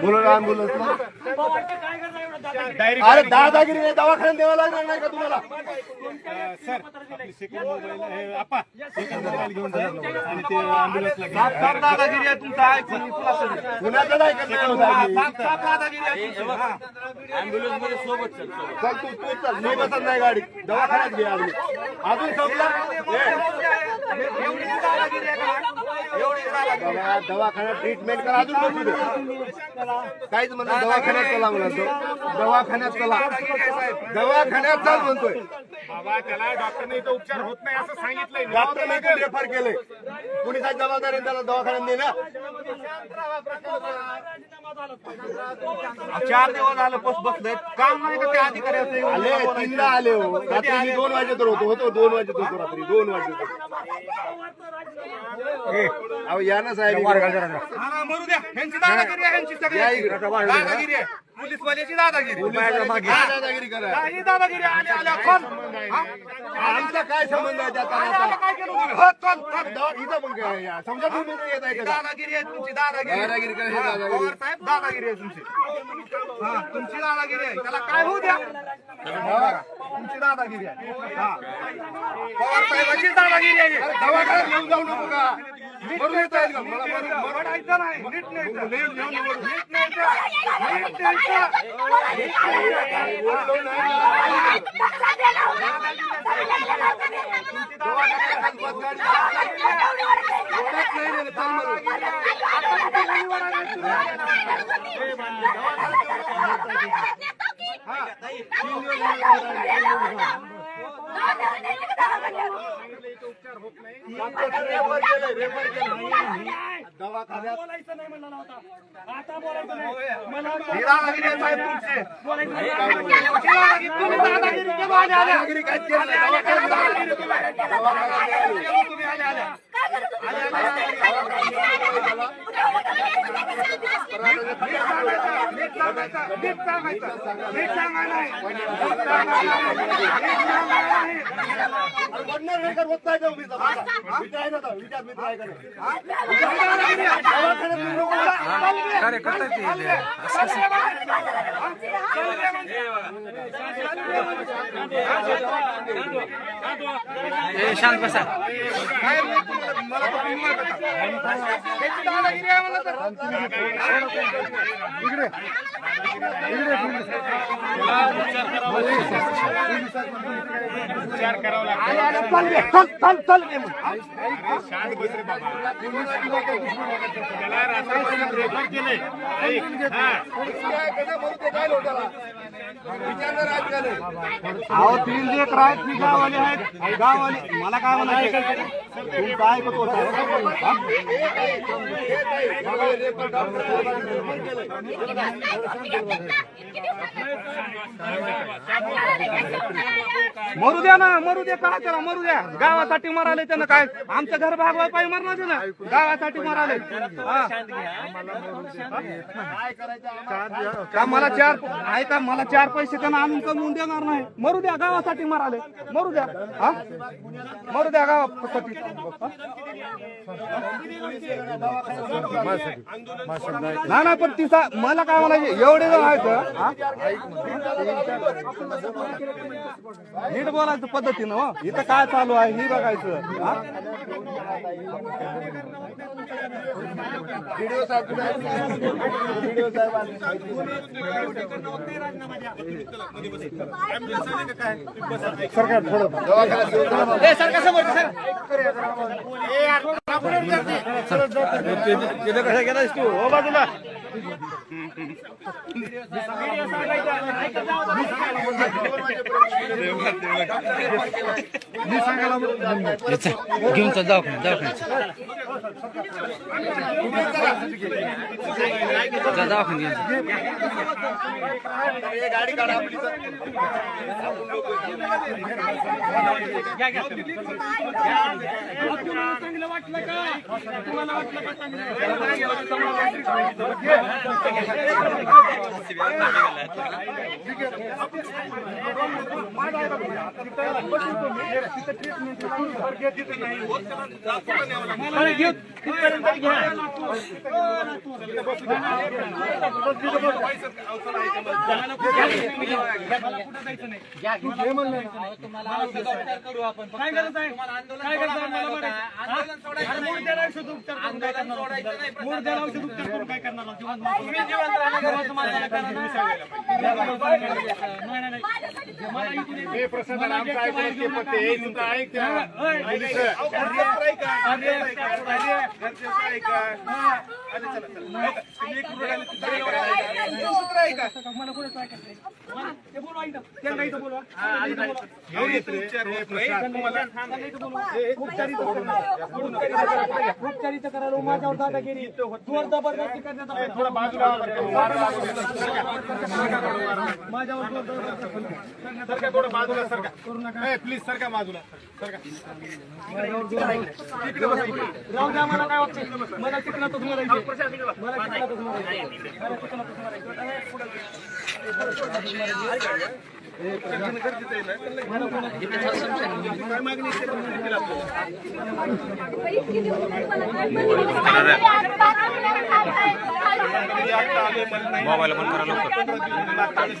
बोला अरे दादागिरी नाही दवाखान्यात द्यावा लागणार नाही का तुम्हाला. दादागिरी आहे तुमचा पुण्याचं नाही चल तू तू चल. मी बसत नाही गाडी. दवाखान्यात घे आम्ही. अजून संपला? दवाखान्यात ट्रीटमेंट करा अजून बसू दे काहीच म्हणत दवाखान्यात चला म्हणतो दवाखान्यात चला. दवाखान्यात चल म्हणतोय. बाबा त्याला डॉक्टरने इथं उपचार होत नाही असं सांगितलंय. डॉक्टरने पण रेफर केले पोलिसाची जबाबदारी त्याला दवाखान्यात देणं चार दिवस झालं बस बसलोय काम नाही का त्या अधिकाऱ्याचं आले तीनदा आले हो. रात्री मी दोन वाजेतर होतो होतो दोन वाजेत होतो रात्री दोन वाजेत अहो या ना साहेब या इकडे. पोलीसवाल्याची दादागिरी. दादागिरी. करा. हा, दादागिरी आल्या हा? आमचा काय संबंध आहे त्याचा? आल्या काय केलं तुम्ही? हो, इथं पण काय या? समजा तुम्ही नाही येत आहे का? दादागिरी आहे तुमची दादागिरी. दादागिरी करा, हे हा, दादागिरी. पवार साहेब दादागिरी आहे तुमची. हा तुमची दादागिरी आहे. त्याला काय होऊ द्या? तुमची दादागिरी आहे. हा. पवार साहेबाची दादागिरी आहे. दवाखान्यात घेऊन जाऊ नको का? मरून येत आहेत का? मला मरून- मरून- मरडायचं नाही नीट न्यायचं. नीट न्यायचं. नीट न्यायचं. ओळख नाही रे, चल मरून. रेफर केलं, रेफर केलं. दवाखान्यात ही केव्हा आल्या आल्या? दादागिरी काहीच केलं नाही. दवाखान्यात दादागिरी सांगायचं, नीट सांगायचं, नीट सांगायला आहे. नीट सांगायला आहे. नीट सांगायला आहे. विचार करावा लागतो शांत बाबा त्याला रेफर अहो तीन लेकर आहेत ती गाववाले आहेत. गाववाले मला काय म्हणायचं मरू द्या ना मरू द्या काय करा मरू द्या. गावासाठी मराले त्यानं काय? आमचं घर भागवाय पाहिजे मरणार ना गावासाठी मराले. का मला चार आहे का? मला चार पैसे त्यांना आणून कमवून देणार नाही. मरू द्या गावासाठी मराले. मरू द्या. हा? मरू द्या गावासाठी. नाही नाही पण तिचा मला काय म्हणायचे एवढे आहेत हा? नीट बोलायचं पद्धतीनं हो इथं काय चालू आहे हे बघायचं? व्हिडिओ साहेब कुठे आहेत? व्हिडिओ साहेब आले. दवाखान्यात घेऊन जा. तिथे चल दवाखान्यात तू हो बाजूला घेऊन चल. हे गाडी काढा आपली तर. वाटलं का तुम्हाला वाटलं का चांगलं? औषध उपचार करून काय करणार तुम्हाला नाही. हे पत्ते हे सुद्धा ऐक. हे. हे. तुम्हाला उपचारित करायला माझ्यावर दादागिरी जोर जबरदस्ती करण्याचा. थोडं बाजूला माझ्यावर जोर जबरदस्ती सरका थोडं बाजूला सरका करू ए, प्लीज सरका बाजूला. सरका राहू द्या मला काय वाटतं? मला तिकडं तो तुम्हाला मला तिकडं तो तुम्हाला मोबाईल बंद करा लवकर.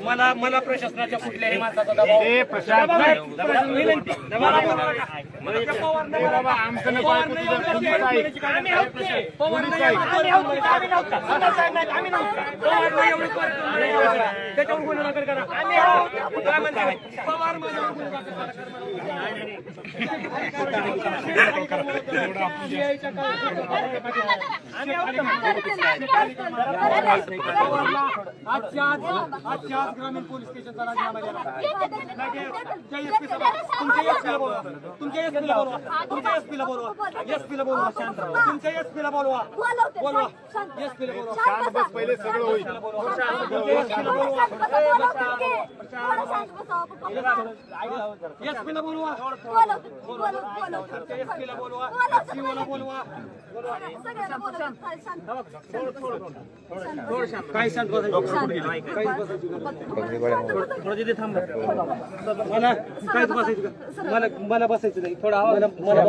मला मला प्रशासनाच्या कुठल्याही माणसाचा दबाव विनंती. त्याच्यावर गुन्हा दाखल करा. आम्ही आजच्या आज आजच्या आज ग्रामीण पोलीस स्टेशनचा राजीनामा दिला तुमच्या एसपी तुमच्या एसपीला बोलवा तुमच्या एसपीला बोलवा तुमच्या एसपीला बोलवा एसपीला बोलवा शांत एस पीला एसपीला बोलवा बोलवा एसपीला बोलवा पहिले सगळं होईल एसपीला बोलवा बोलवा बोलवा काय शांत मला काहीच बसायचं का? मला मला बसायचं नाही थोडा मला मला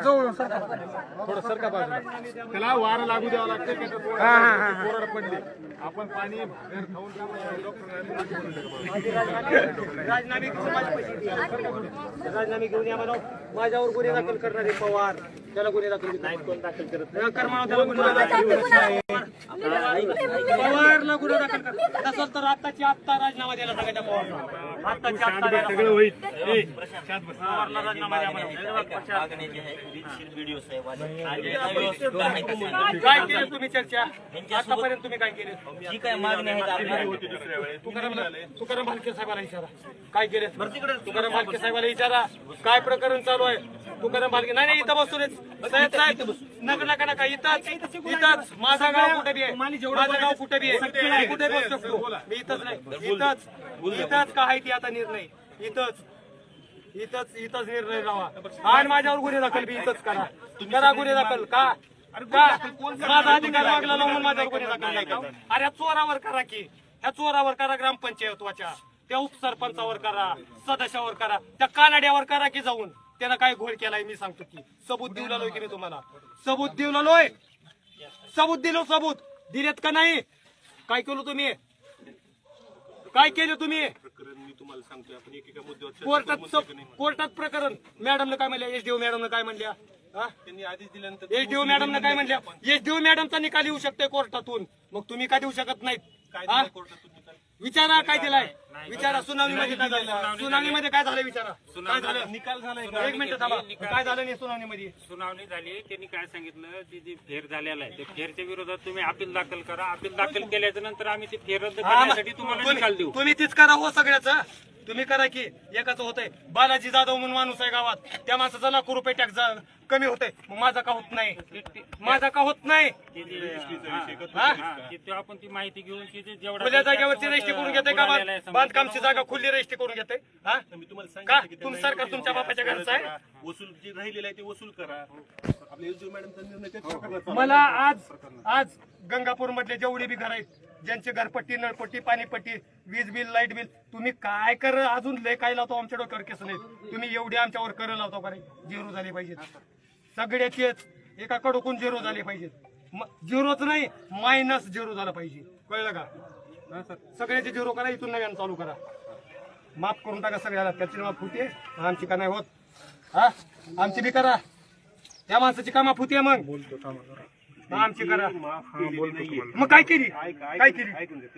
थोडं सरका बाजूला त्याला वारं लागू द्यावं लागतं की पोराला पडले आपण पाणी बाहेर खाऊन राजीनामे घेऊन माझे पैसे द्या. राजीनामे घेऊन या मला माझ्यावर गुन्हे दाखल करणारे पवार त्याला गुन्हे दाखल करत पवारला गुन्हा दाखल कर. नसेल तर आत्ताची आत्ता राजीनामा द्यायला सांगायचा पवारला. आत्ताची आत्ता. पवारला राजीनामा द्या. काय केलं तुम्ही? चर्चा? आतापर्यंत तुम्ही काय केले? जी काय मागणी आहे तुकाराम तुकाराम भालके साहेबाला विचारा काय केले? तुकाराम भालके साहेबाला विचारा काय प्रकरण चालू आहे? तुकाराम भालके नाही नाही इथं बसतो रे साहेब साहेब नका नका नका. इथंच इथंच. माझा गाव कुठे बी आहे? माझं गाव कुठे बी आहे? मी कुठे बसू शकतो? मी इथंच नाही. इथंच. इथंच का आहे ती आता निर्णय? इथंच. इथंच इथंच निर्णय लावा आणि माझ्यावर गुन्हे दाखल बी इथंच करा. करा गुन्हे दाखल. का? का? माझा अधिकार मागला लावून माझ्यावर गुन्हे दाखल नाही का? अरे चोरावर करा की. ह्या चोरावर करा ग्रामपंचायतवाच्या. त्या उपसरपंचावर करा. सदस्यावर करा. त्या कानाड्यावर करा की जाऊन. त्यानं काय घोळ केलाय मी सांगतो की. सबूत देऊ लागलोय की मी तुम्हाला? सबूत देऊ लागलोय. सबूत दिलो सबूत. दिलेत का नाही? काय केलं तुम्ही? काय केलं तुम्ही? कोर्टात कोर्टात प्रकरण. मॅडमनं काय म्हणल्या? एसडीओ मॅडमनं काय म्हणल्या? त्यांनी आधीच दिल्यानंतर एसडीओ मॅडमनं काय म्हणल्या? एसडीओ मॅडमचा निकाल येऊ शकते कोर्टातून. मग तुम्ही का देऊ शकत नाहीत? विचारा काय दिलाय? विचारा सुनावणी मध्ये काय झालं? सुनावणी मध्ये काय झालं विचारा? काय झालं? निकाल झाला एक मिनिट थांबा. काय झालं. नाही सुनावणी मध्ये? सुनावणी झाली. त्यांनी काय सांगितलं? की जी फेर झालेला आहे त्या फेरच्या विरोधात तुम्ही अपील दाखल करा. अपील दाखल केल्याच्यानंतर आम्ही ती फेर रद्द करण्यासाठी तुम्हाला निकाल देऊ. तुम्ही तीच करा हो सगळ्याच. तुम्ही करा की एकाच होतंय. बालाजी जाधव म्हणून माणूस आहे गावात. त्या माणसाचा लाखो रुपये टॅक्स कमी होतंय. मग माझा का होत नाही? माझा का होत नाही? हा, हा? हा, आपण ती माहिती घेऊन खुल्या जागेवरची रजिस्ट्री करून घेते का. बांधकामची जागा खुली रजिस्ट्री करून घेते हा? का? तुम सरकार तुमच्या बापाच्या घरचं आहे? वसूल जी राहिलेलं आहे ते वसूल करा. प्रकारे मला आज आज गंगापूर मधले जेवढे बी घर आहेत ज्यांचे घरपट्टी नळपट्टी पाणीपट्टी वीज बिल लाइट बिल. तुम्ही काय कर अजून लय काय लावतो आमच्या डोक्यावर केस नाही तुम्ही एवढे आमच्यावर कर लावतो का झिरो झाले पाहिजेत. सगळ्याचेच एका कडकून झिरो झाले पाहिजेत. झिरोच नाही मायनस झिरो झालं पाहिजे. कळलं का? सर. सगळ्याचे झिरो करा इथून नव्यानं चालू करा. माफ करून टाका सगळ्याला. त्याची माफ होते आमची का नाही होत? हा? आमची बी करा. त्या माणसाची का माफ होते मग हा, आमची करा. मग काय केली? काय केली?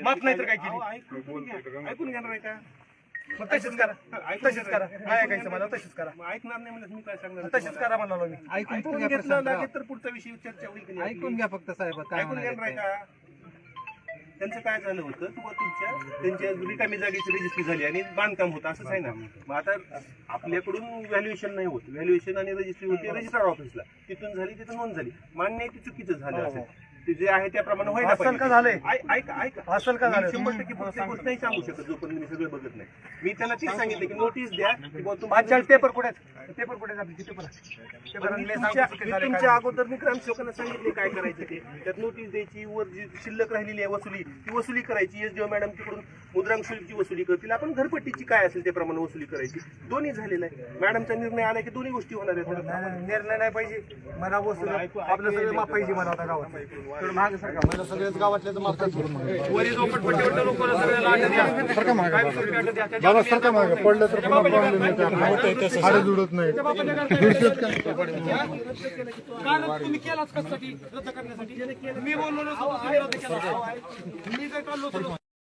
माफ नाही तर काय केली? ऐकून घेणार आहे का? मग तशीच करा. तशीच करा. नाही ऐकायचं मला तशीच करा. मग ऐकणार नाही म्हणत मी काय सांगणार? तशीच करा म्हणालो मी. ऐकून घेतलं लागेल तर पुढचा विषय चर्चा होईल की नाही? ऐकून घ्या फक्त साहेब काय ऐकून घेणार आहे का? त्यांचं काय झालं होतं? किंवा तुमच्या त्यांच्या रिकामी जागेची रजिस्ट्री झाली आणि बांधकाम होतं असंच आहे ना? मग आता आपल्याकडून व्हॅल्युएशन नाही होत. व्हॅल्युएशन आणि रजिस्ट्री होती रजिस्ट्रार ऑफिसला तिथून झाली तिथून नोंद झाली. मान्य आहे ते चुकीचं झालं असेल. ते जे आहे त्याप्रमाणे व्हायला असेल पाहिजे. का झालंय? ऐका का झालं? मी शंभर टक्के प्रत्येक गोष्ट नाही सांगू शकत जोपर्यंत मी सगळं बघत नाही. मी त्याला तेच सांगितलं की नोटीस द्या की बुवा तुमचं- पाच पेपर कुठे आहेत? पेपर कुठे आहेत? आपले? पेपर तुमच्या किती मी झाले, काय. तुमच्या अगोदर मी ग्रामसेवकांना सांगितले काय करायचं ते. त्यात नोटीस द्यायची वर जी शिल्लक राहिलेली आहे वसुली ती वसुली करायची. एस. मॅडम तिकडून मुद्रांक शुल्कची वसुली करतील आपण घरपट्टीची काय असेल त्याप्रमाणे वसुली करायची. दोन्ही झालेलं आहे. मॅडमचा निर्णय आला की दोन्ही गोष्टी होणार आहेत. नाही, निर्णय नाही पाहिजे. मला वसूल आपलं सगळं पाहिजे मला आता गावात. थोडं मागे सरका मला सगळ्याच गावातले बाबा- नाही. नाही. तुम्ही केलाच कशासाठी रद्द करण्यासाठी मी बोललो मी जर